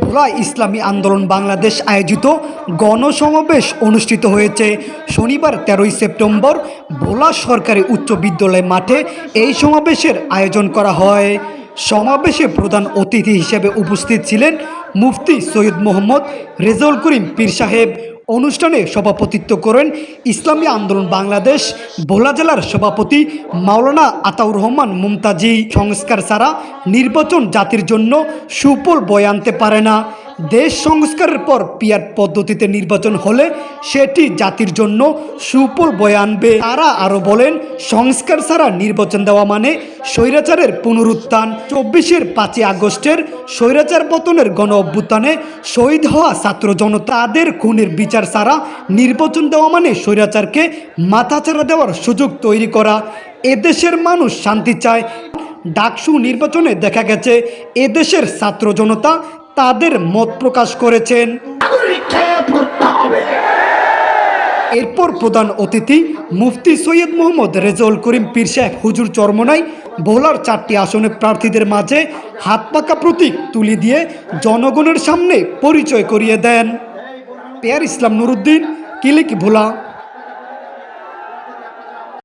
ভোলা ইসলামী আন্দোলন বাংলাদেশ আয়োজিত গণসমাবেশ অনুষ্ঠিত হয়েছে শনিবার তেরোই সেপ্টেম্বর ভোলা সরকারি উচ্চ বিদ্যালয় মাঠে এই সমাবেশের আয়োজন করা হয়। সমাবেশে প্রধান অতিথি হিসেবে উপস্থিত ছিলেন মুফতি সৈয়দ মোহাম্মদ রেজাউল করিম পীর সাহেব অনুষ্ঠানে সভাপতিত্ব করেন ইসলামী আন্দোলন বাংলাদেশ, ভোলা জেলার সভাপতি মাওলানা আতাউর রহমান মুমতাজি। সংস্কার ছাড়া নির্বাচন জাতির জন্য সুফল বয়ে আনতে পারে না। দেশ সংস্কারের পর পিয়ার পদ্ধতিতে নির্বাচন হলে সেটি জাতির জন্য সুফল বয়ে আনবে। তারা আরও বলেন, সংস্কার ছাড়া নির্বাচন দেওয়া মানে স্বৈরাচারের পুনরুত্থান। চব্বিশের পাঁচই আগস্টের স্বৈরাচার পতনের গণ অভ্যুত্থানে শহীদ হওয়া ছাত্র জনতাদের খুনের বিচার ছাড়া নির্বাচন দেওয়া মানে স্বৈরাচারকে মাথাচাড়া দেওয়ার সুযোগ তৈরি করা। এদেশের মানুষ শান্তি চায়। ডাকসু নির্বাচনে দেখা গেছে, এদেশের ছাত্র জনতা তাদের মত প্রকাশ করেছেন। এরপর প্রধান অতিথি মুফতি সৈয়দ মোহাম্মদ রেজাউল করিম পীর শেখ হুজুর চরমনাই ভোলার চারটি আসনে প্রার্থীদের মাঝে হাত পাকা প্রতীক তুলি দিয়ে জনগণের সামনে পরিচয় করিয়ে দেন। পেয়ার ইসলাম নুরুদ্দিন, কিলিক ভোলা।